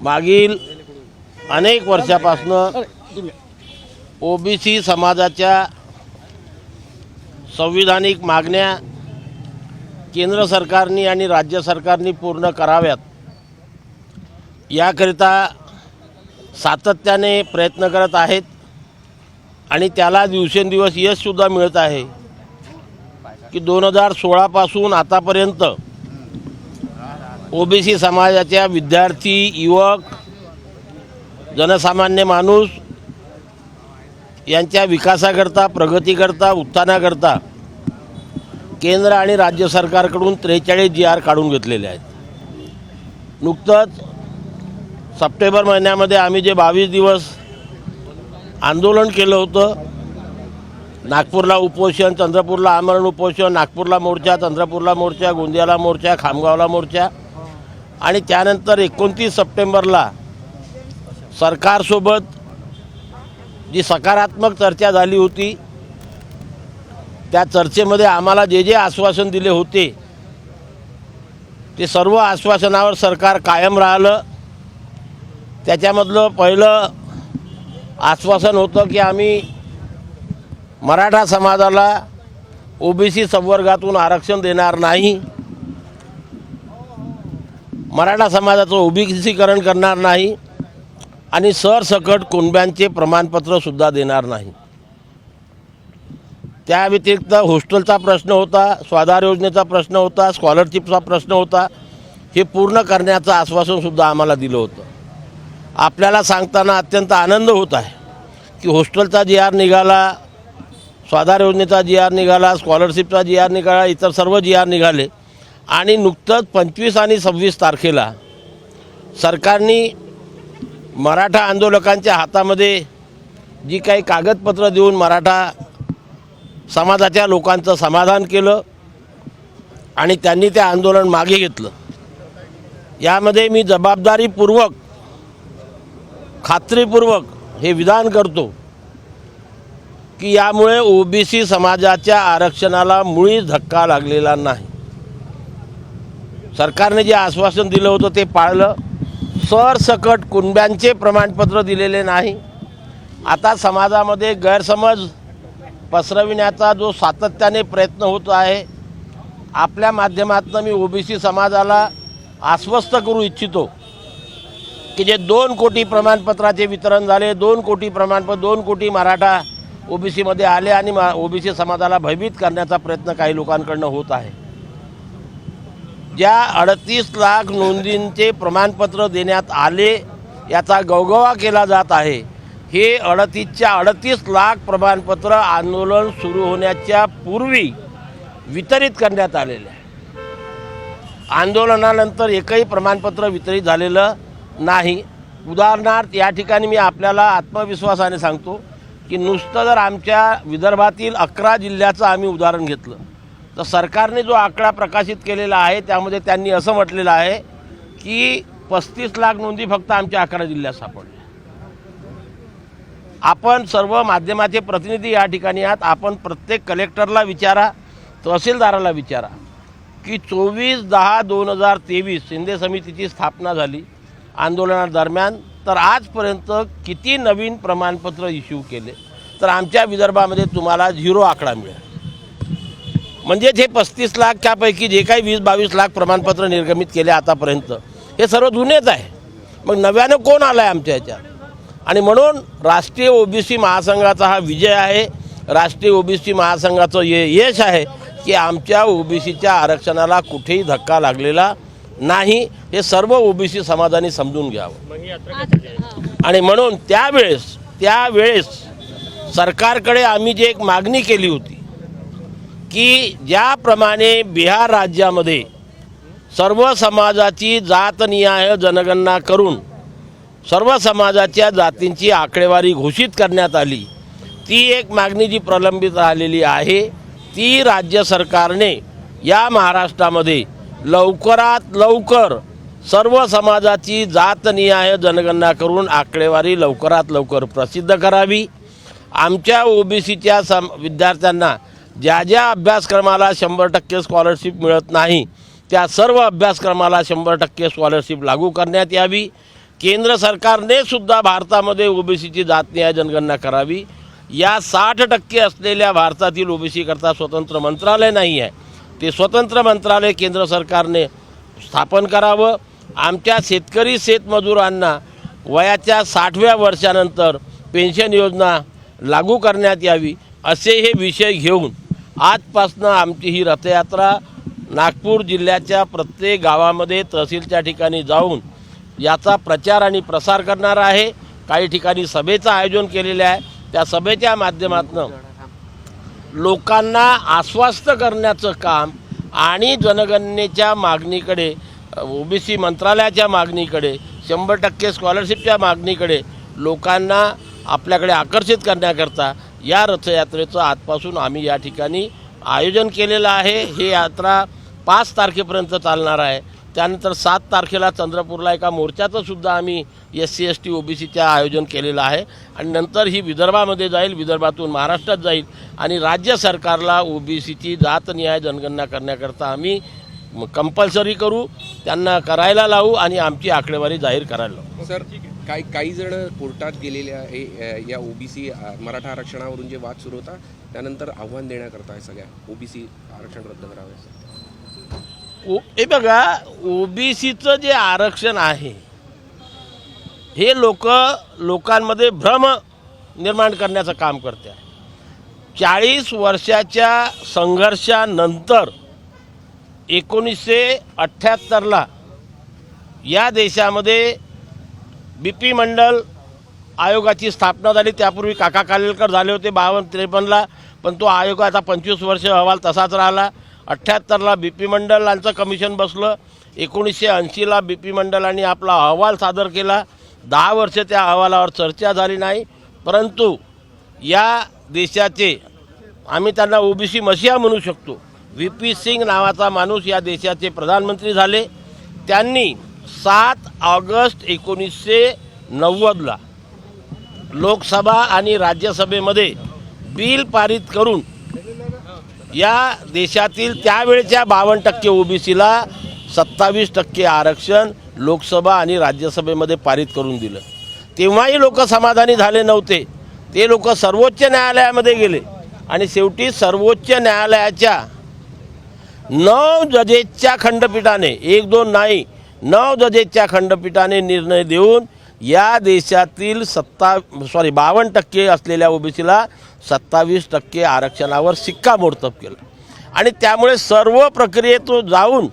मागील अनेक वर्षापासनं ओबीसी समाजाच्या संविधानिक मागण्या केंद्र सरकारनी आणि राज्य सरकारनी पूर्ण कराव्यात. याकरिता सातत्याने प्रयत्न करत आहेत आणि त्याला दिवसेंदिवस यशसुद्धा मिळत आहे की दोन हजार सोळापासून आतापर्यंत ओबीसी समाजाच्या विद्यार्थी युवक जनसामान्य माणूस यांच्या विकासाकरता प्रगतीकरता उत्थानाकरता केंद्र आणि राज्य सरकारकडून त्रेचाळीस जी आर काढून घेतलेले आहेत. नुकतंच सप्टेंबर महिन्यामध्ये आम्ही जे बावीस दिवस आंदोलन केलं होतं नागपूरला उपोषण चंद्रपूरला आमरण उपोषण नागपूरला मोर्चा चंद्रपूरला मोर्चा गोंदियाला मोर्चा खामगावला मोर्चा आणि त्यानंतर एकोणतीस सप्टेंबरला सरकारसोबत जी सकारात्मक चर्चा झाली होती त्या चर्चेमध्ये आम्हाला जे जे आश्वासन दिले होते ते सर्व आश्वासनावर सरकार कायम राहिलं. त्याच्यामधलं पहिलं आश्वासन होतं की आम्ही मराठा समाजाला ओबीसी संवर्गातून आरक्षण देणार नाही. मराठा समाजाचं ओबीसीकरण करणार नाही आणि सरसकट कुणब्यांचे प्रमाणपत्रसुद्धा देणार नाही. त्या व्यतिरिक्त हॉस्टेलचा प्रश्न होता स्वाधार योजनेचा प्रश्न होता स्कॉलरशिपचा प्रश्न होता हे पूर्ण करण्याचं आश्वासनसुद्धा आम्हाला दिलं होतं. आपल्याला सांगताना अत्यंत आनंद होत आहे की हॉस्टेलचा जी आर निघाला स्वाधार योजनेचा जी आर निघाला स्कॉलरशिपचा जी आर निघाला इतर सर्व जी आर निघाले. आणि नुकतंच पंचवीस आणि सव्वीस तारखेला सरकारने मराठा आंदोलकांच्या हातामध्ये जी काही कागदपत्र देऊन मराठा समाजाच्या लोकांचं समाधान केलं आणि त्यांनी ते आंदोलन मागे घेतलं. यामध्ये मी जबाबदारीपूर्वक खात्रीपूर्वक हे विधान करतो की यामुळे ओबीसी समाजाच्या आरक्षणाला मुळीच धक्का लागलेला नाही. सरकारने जे आश्वासन दिलं होतं ते पाळलं. सरसकट कुणब्यांचे प्रमाणपत्र दिलेले नाही. आता समाजामध्ये गैरसमज पसरविण्याचा जो सातत्याने प्रयत्न होत आहे आपल्या माध्यमातून मी ओबीसी समाजाला आश्वस्त करू इच्छितो की जे दोन कोटी प्रमाणपत्राचे वितरण झाले दोन कोटी प्रमाणपत्र दोन कोटी मराठा ओबीसीमध्ये आले आणि मा ओबीसी समाजाला भयभीत करण्याचा प्रयत्न काही लोकांकडनं होत आहे. ज्या अडतीस लाख नोंदींचे प्रमाणपत्र देण्यात आले याचा गवगवा केला जात आहे. हे अडतीसच्या अडतीस लाख प्रमाणपत्र आंदोलन सुरू होण्याच्या पूर्वी वितरित करण्यात आलेले आहे. आंदोलनानंतर एकही प्रमाणपत्र वितरित झालेलं नाही. उदाहरणार्थ या ठिकाणी मी आपल्याला आत्मविश्वासाने सांगतो की नुसतं जर आमच्या विदर्भातील अकरा जिल्ह्याचं आम्ही उदाहरण घेतलं तर सरकारने जो आकडा प्रकाशित केलेला आहे त्यामध्ये त्यांनी असं म्हटलेलं आहे की पस्तीस लाख नोंदी फक्त आमच्या अकरा जिल्ह्यात सापडल्या. आपण सर्व माध्यमाचे प्रतिनिधी या ठिकाणी आहात. आपण प्रत्येक कलेक्टरला विचारा तहसीलदाराला विचारा की चोवीस दहा दोन हजार तेवीस शिंदे समितीची स्थापना झाली आंदोलनादरम्यान. तर आजपर्यंत किती नवीन प्रमाणपत्र इश्यू केले? तर आमच्या विदर्भामध्ये तुम्हाला झिरो आकडा मिळेल. म्हणजेच हे पस्तीस लाख त्यापैकी जे काही वीस बावीस लाख प्रमाणपत्र निर्गमित केले आतापर्यंत हे सर्व जुनेच आहे. मग नव्यानं कोण आलं आहे आमच्या ह्याच्यात? आणि म्हणून राष्ट्रीय ओबीसी महासंघाचा हा विजय आहे. राष्ट्रीय ओबीसी महासंघाचं ये यश आहे की आमच्या ओबीसीच्या आरक्षणाला कुठेही धक्का लागलेला नाही. हे सर्व ओबीसी समाजाने समजून घ्यावं. आणि म्हणून त्यावेळेस त्यावेळेस सरकारकडे आम्ही जी एक मागणी केली होती की ज्याप्रमाणे बिहार राज्यामध्ये सर्व समाजाची जातनिहाय जनगणना करून सर्व समाजाच्या जातींची आकडेवारी घोषित करण्यात आली ती एक मागणी जी प्रलंबित राहिलेली आहे ती राज्य सरकारने या महाराष्ट्रामध्ये लवकरात लवकर सर्व समाजाची जातनिहाय जनगणना करून आकडेवारी लवकरात लवकर प्रसिद्ध करावी. आमच्या ओबीसीच्या सम विद्यार्थ्यांना ज्या ज्या अभ्यासक्रमाला शंभर टक्के स्कॉलरशिप मिळत नाही त्या सर्व अभ्यासक्रमाला शंभर टक्के स्कॉलरशिप लागू करण्यात यावी. केंद्र सरकारने सुद्धा भारतामध्ये ओबीसीची जातनिहाय जनगणना करावी. या साठ टक्के असलेल्या भारतातील ओबीसीकरता स्वतंत्र मंत्रालय नाही आहे. ते स्वतंत्र मंत्रालय केंद्र सरकारने स्थापन करावं. आमच्या शेतकरी शेतमजुरांना वयाच्या साठव्या वर्षानंतर पेन्शन योजना लागू करण्यात यावी असे हे विषय घेऊन आजपासनं आमची ही रथयात्रा नागपूर जिल्ह्याच्या प्रत्येक गावामध्ये तहसीलच्या ठिकाणी जाऊन याचा प्रचार आणि प्रसार करणार आहे. काही ठिकाणी सभेचं आयोजन केलेलं आहे. त्या सभेच्या माध्यमातून लोकांना आश्वस्त करण्याचं काम आणि जनगणनेच्या मागणीकडे ओबीसी मंत्रालयाच्या मागणीकडे शंभर टक्के स्कॉलरशिपच्या मागणीकडे लोकांना आपल्याकडे आकर्षित करण्याकरता या रथयात्रेचं आजपासून आम्ही या ठिकाणी आयोजन केलेलं आहे. ही यात्रा पाच तारखेपर्यंत चालणार आहे. त्यानंतर सात तारखेला चंद्रपूरला एका मोर्चाचं सुद्धा आम्ही S C S T O B सीचं आयोजन केलेलं आहे. आणि नंतर ही विदर्भामध्ये जाईल विदर्भातून महाराष्ट्रात जाईल आणि राज्य सरकारला ओ बी सीची जातनिहाय जनगणना करण्याकरता आम्ही कंपल्सरी करू त्यांना करायला लावू आणि आमची आकडेवारी जाहीर करायला लावू. सर काही काही जण कोर्टात गेलेले आहे या ओबीसी मराठा आरक्षणावरून जे वाद सुरू होता त्यानंतर आव्हान देण्याकरता आहे सगळ्या ओबीसी आरक्षण रद्द करावे. ओ हे बघा ओबीसीचं जे आरक्षण आहे हे लोक लोकांमध्ये भ्रम निर्माण करण्याचं काम करते आहे चाळीस वर्षाच्या संघर्षानंतर एकोणीसशे अठ्ठ्याहत्तरला या देशामध्ये बी पी मंडल आयोगाची स्थापना झाली. त्यापूर्वी काका कालेलकर झाले होते बावन्न त्रेपन्नला. पण तो आयोग आता पंचवीस वर्ष अहवाल तसाच राहिला. अठ्ठ्याहत्तरला बी पी मंडलांचं कमिशन बसलं. एकोणीसशे ऐंशीला बी पी मंडलांनी आपला अहवाल सादर केला. दहा वर्ष त्या अहवालावर चर्चा झाली नाही. परंतु या देशाचे आम्ही त्यांना ओबीसी मशिया म्हणू शकतो. व्ही पी सिंग नावाचा माणूस या देशाचे प्रधानमंत्री झाले. त्यांनी सात ऑगस्ट एकोणीसशे नव्वदला लोकसभा आणि राज्यसभेमध्ये बिल पारित करून या देशातील त्यावेळच्या बावन्न टक्के ओबीसीला सत्तावीस टक्के आरक्षण लोकसभा आणि राज्यसभेमध्ये पारित करून दिलं. तेव्हाही लोक समाधानी झाले नव्हते. ते लोक सर्वोच्च न्यायालयामध्ये गेले आणि शेवटी सर्वोच्च न्यायालयाच्या नऊ जजेसच्या खंडपीठाने एक दोन नाही नऊ जजेसच्या खंडपीठाने निर्णय देऊन या देशातील सत्ता सॉरी बावन्न टक्के असलेल्या ओबीसीला सत्तावीस टक्के आरक्षणावर शिक्कामोर्तब केलं. आणि त्यामुळे सर्व प्रक्रियेतून जाऊन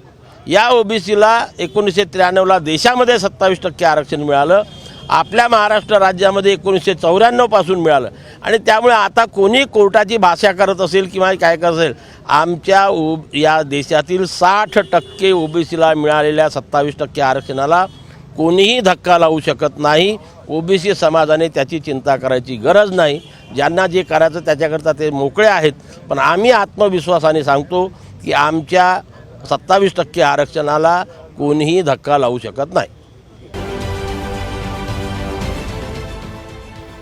या ओबीसीला एकोणीसशे त्र्याण्णवला देशामध्ये सत्तावीस टक्के आरक्षण मिळालं. आपल्या महाराष्ट्र राज्यामध्ये एकोणीसशे चौऱ्याण्णवपासून मिळालं. आणि त्यामुळे आता कोणी कोर्टाची भाषा करत असेल किंवा काय करत असेल आमच्या ओ या देशातील साठ टक्के ओबीसीला मिळालेल्या सत्तावीस टक्के आरक्षणाला कोणीही धक्का लावू शकत नाही. ओबीसी समाजाने त्याची चिंता करायची गरज नाही. ज्यांना जे करायचं त्याच्याकरता ते मोकळे आहेत. पण आम्ही आत्मविश्वासाने सांगतो की आमच्या सत्तावीस टक्के आरक्षणाला कोणीही धक्का लावू शकत नाही.